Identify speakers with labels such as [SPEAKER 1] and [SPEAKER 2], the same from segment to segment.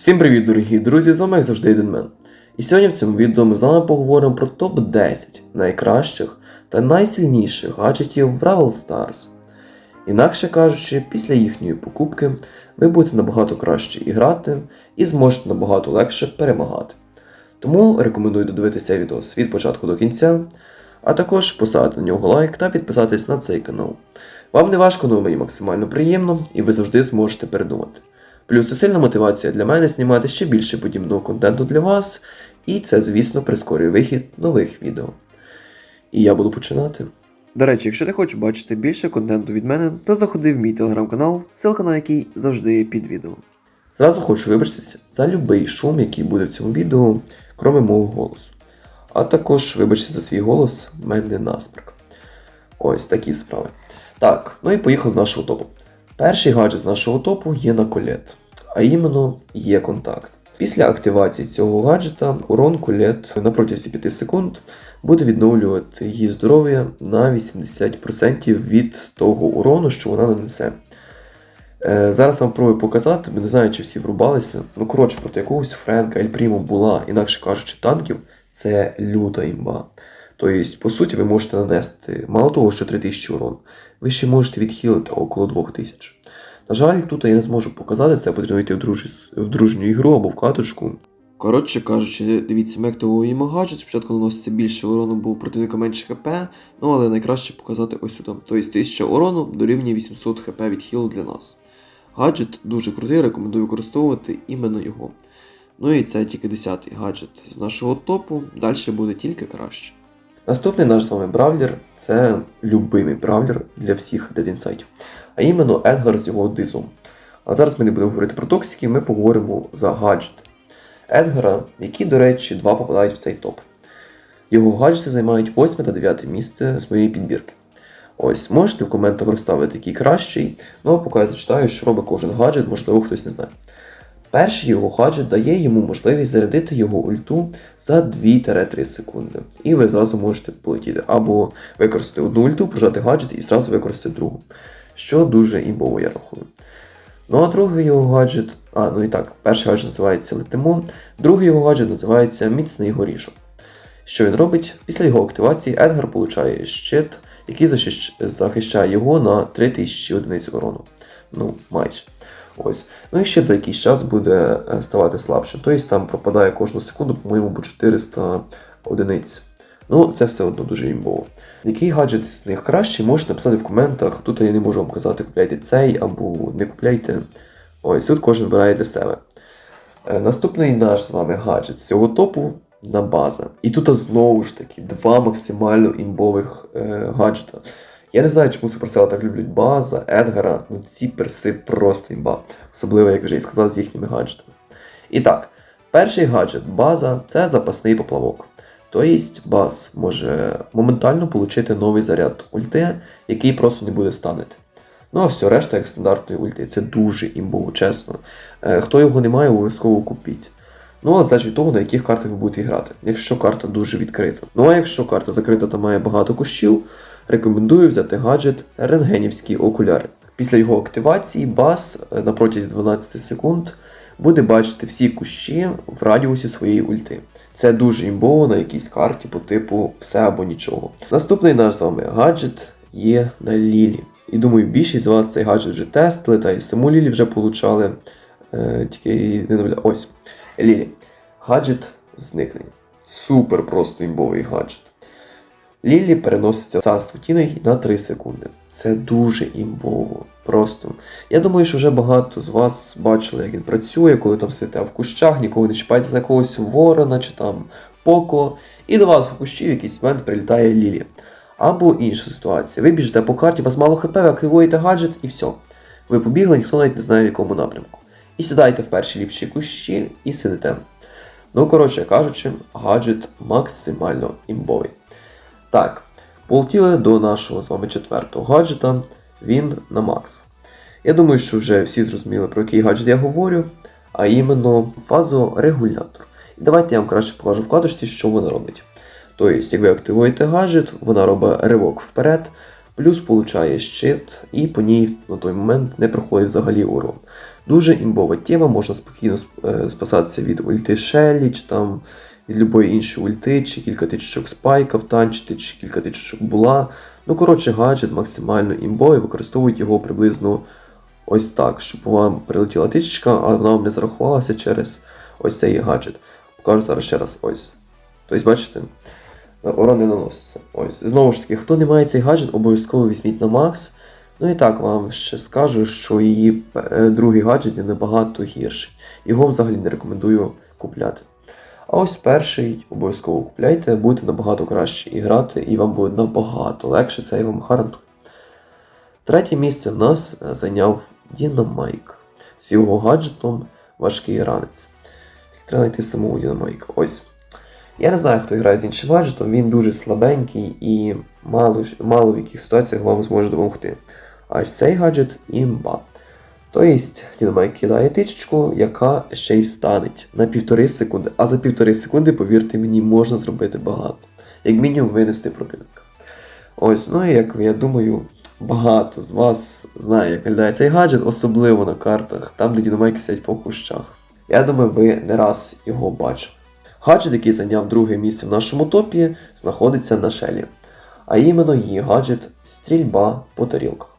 [SPEAKER 1] Всім привіт, дорогі друзі! З вами як завжди Іденмен. І сьогодні в цьому відео ми з вами поговоримо про топ-10 найкращих та найсильніших гаджетів в Brawl Stars. Інакше кажучи, після їхньої покупки ви будете набагато краще і грати і зможете набагато легше перемагати. Тому рекомендую додивитися відео від початку до кінця, а також поставити на нього лайк та підписатись на цей канал. Вам не важко, але мені максимально приємно, і ви завжди зможете передумати. Плюс це сильна мотивація для мене знімати ще більше подібного контенту для вас, і це, звісно, прискорює вихід нових відео. І я буду починати. До речі, якщо ти хочеш бачити більше контенту від мене, то заходи в мій телеграм-канал, ссылка на який завжди є під відео. Зразу хочу вибачитися за будь-який шум, який буде в цьому відео, кроме мого голосу. А також вибачте за свій голос, в мене насморк. Ось такі справи. Так, ну і поїхали до нашого топу. Перший гаджет з нашого топу є на колет, а іменно є контакт. Після активації цього гаджета урон колет на протязі 5 секунд буде відновлювати її здоров'я на 80% від того урону, що вона нанесе. Е, зараз вам пробую показати, не знаю, чи всі врубалися. Ну, коротше, проти якогось Френка Ель Прімо була, інакше кажучи, танків, це люта імба. Тобто, по суті, ви можете нанести мало того, що 3000 урон, ви ще можете відхилити около 2000. На жаль, тут я не зможу показати, це потрібно йти в, друж... в дружню ігру або в каточку. Коротше кажучи, дивіться, ми мектовий гаджет, спочатку наноситься більше урону, бо противника менше хп, ну але найкраще показати ось сюди. Тобто 1000 урону дорівнює 800 хп відхилу для нас. Гаджет дуже крутий, рекомендую використовувати іменно його. Ну і це тільки 10-й гаджет з нашого топу, далі буде тільки краще. Наступний наш з вами бравлер це любимий бравлер для всіх дедінсайтів, а іменно Едгар з його дизом. А зараз ми не будемо говорити про токсики, ми поговоримо за гаджет. Едгара, які, до речі, два попадають в цей топ. Його гаджети займають 8 та 9 місце своєї підбірки. Ось, можете в коментах розставити який кращий, ну а поки я зачитаю, що робить кожен гаджет, можливо, хтось не знає. Перший його гаджет дає йому можливість зарядити його ульту за 2-3 секунди. І ви зразу можете полетіти. Або використати одну ульту, прожати гаджет і зразу використати другу. Що дуже імбово я рахую. Ну а другий його гаджет. А, ну і так, перший гаджет називається Летимо, другий його гаджет називається Міцний горішок. Що він робить? Після його активації Едгар получає щит, який захищає його на 3000 одиниць урону. Ну, майже. Ось. Ну і ще за якийсь час буде е, ставати слабшим. Тобто там пропадає кожну секунду, по-моєму, по 400 одиниць. Ну, це все одно дуже імбово. Який гаджет з них кращий, можете написати в коментах. Тут я не можу вам казати, купляйте цей або не купляйте. Ось тут кожен вибирає для себе. Е, Наступний наш з вами гаджет з цього топу на база. І тут знову ж таки два максимально імбових е, гаджета. Я не знаю, чому суперсела так люблять база, Едгара, ну ці перси просто імба. Особливо, як вже і сказав, з їхніми гаджетами. І так, перший гаджет база це запасний поплавок. Тобто баз може моментально отримати новий заряд ульти, який просто не буде станити. Ну а все решта як стандартної ульти. Це дуже імбово, чесно. Е, Хто його не має, обов'язково купіть. Ну, але залежить від того, на яких картах ви будете грати. Якщо карта дуже відкрита. Ну а якщо карта закрита та має багато кущів, рекомендую взяти гаджет рентгенівські окуляри. Після його активації бас е, на протязі 12 секунд буде бачити всі кущі в радіусі своєї ульти. Це дуже імбово на якійсь карті по типу все або нічого. Наступний наш з вами гаджет є на Лілі. І думаю, більшість з вас цей гаджет вже тестили, та і саму Лілі вже получали. Е, тільки не. Ось. Лілі. Гаджет зникнення. Супер просто імбовий гаджет. Лілі переноситься в царство тіней на 3 секунди. Це дуже імбово. Просто. Я думаю, що вже багато з вас бачили, як він працює, коли там сидите в кущах, ніколи не чіпаєте за якогось ворона чи там поко, і до вас в кущі в якийсь момент прилітає Лілі. Або інша ситуація. Ви біжите по карті, у вас мало хп, ви активуєте гаджет і все. Ви побігли, ніхто навіть не знає в якому напрямку. І сідаєте в перші ліпші кущі і сидите. Ну, коротше кажучи, гаджет максимально імбовий. Так, полетіли до нашого з вами четвертого гаджета. Він на Макс. Я думаю, що вже всі зрозуміли, про який гаджет я говорю, а іменно фазорегулятор. І давайте я вам краще покажу в каточці, що вона робить. Тобто, як ви активуєте гаджет, вона робить ривок вперед, плюс получає щит, і по ній на той момент не проходить взагалі урон. Дуже імбова тема, можна спокійно е, спасатися від ульти Шеллі, чи там від любої іншої ульти, чи кілька тичок спайка втанчити, чи кілька тичок була. Ну, коротше, гаджет максимально імбовий, використовують його приблизно ось так, щоб вам прилетіла тичечка, але вона вам не зарахувалася через ось цей гаджет. Покажу зараз ще раз ось. Тобто, бачите, урон не наноситься. Ось. Знову ж таки, хто не має цей гаджет, обов'язково візьміть на макс. Ну і так вам ще скажу, що її е, другий гаджет є набагато гірший. Його взагалі не рекомендую купляти. А ось перший обов'язково купляйте, будете набагато краще і грати, і вам буде набагато легше, це я вам гарантую. Третє місце в нас е, зайняв Дінамайк з його гаджетом важкий ранець. Треба знайти самого Дінамайка. Ось. Я не знаю, хто грає з іншим гаджетом, він дуже слабенький і мало, мало в яких ситуаціях вам зможе допомогти. А ось цей гаджет імба. Тобто Дінамайк кидає тичечку, яка ще й станеть на півтори секунди. А за півтори секунди, повірте мені, можна зробити багато. Як мінімум винести противника. Ось, ну і як я думаю, багато з вас знає, як виглядає цей гаджет, особливо на картах, там, де дінамайки сидять по кущах. Я думаю, ви не раз його бачили. Гаджет, який зайняв друге місце в нашому топі, знаходиться на шелі. А іменно її гаджет стрільба по тарілках.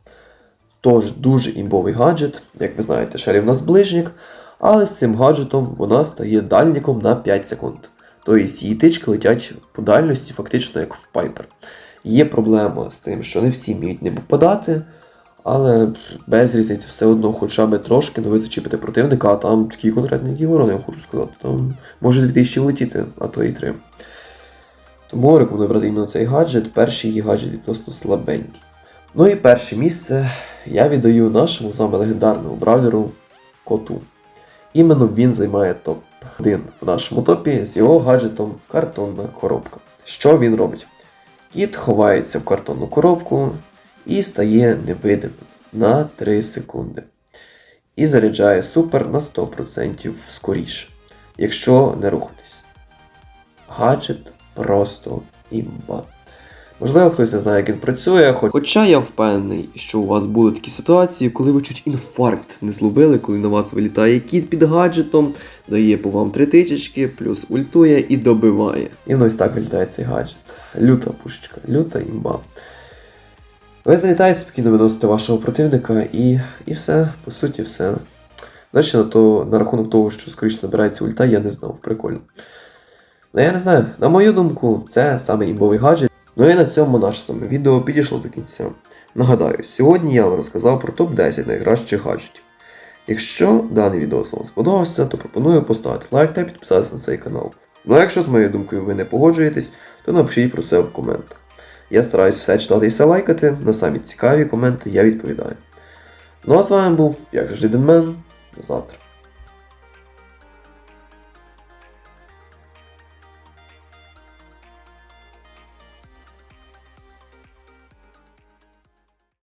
[SPEAKER 1] Тож дуже імбовий гаджет, як ви знаєте, в нас але з цим гаджетом вона стає дальником на 5 секунд. Тобто її тички летять по дальності, фактично як в Пайпер. Є проблема з тим, що не всі вміють не попадати, але без різниці все одно хоча б трошки, ну ви зачепите противника, а там такі конкретні ворони, я хочу сказати. Там може 2000 влетіти, а то і 3. Тому рекомендую брати іменно цей гаджет. Перший її гаджет відносно слабенький. Ну і перше місце я віддаю нашому саме легендарному бравлеру коту. Іменно він займає топ-1 в нашому топі з його гаджетом картонна коробка. Що він робить? Кіт ховається в картонну коробку і стає невидимим на 3 секунди. І заряджає супер на 100% скоріше, якщо не рухатись. Гаджет просто імба. Можливо, хтось не знає, як він працює, хоч... хоча я впевнений, що у вас були такі ситуації, коли ви чуть інфаркт не зловили, коли на вас вилітає кіт під гаджетом, дає по вам три тичечки, плюс ультує і добиває. І ось так виглядає цей гаджет. Люта пушечка, люта імба. Ви залітаєте, спокійно виносите вашого противника і, і все, по суті, все. Далі на, то, на рахунок того, що скоріше набирається ульта, я не знав, прикольно. Ну я не знаю, на мою думку, це саме імбовий гаджет. Ну і на цьому наше саме відео підійшло до кінця. Нагадаю, сьогодні я вам розказав про топ-10 найкращих гаджетів. Якщо даний відео вам сподобався, то пропоную поставити лайк та підписатися на цей канал. Ну а якщо з моєю думкою ви не погоджуєтесь, то напишіть про це в коментах. Я стараюсь все читати і все лайкати, на самі цікаві коменти я відповідаю. Ну а з вами був, як завжди, Денмен. До завтра.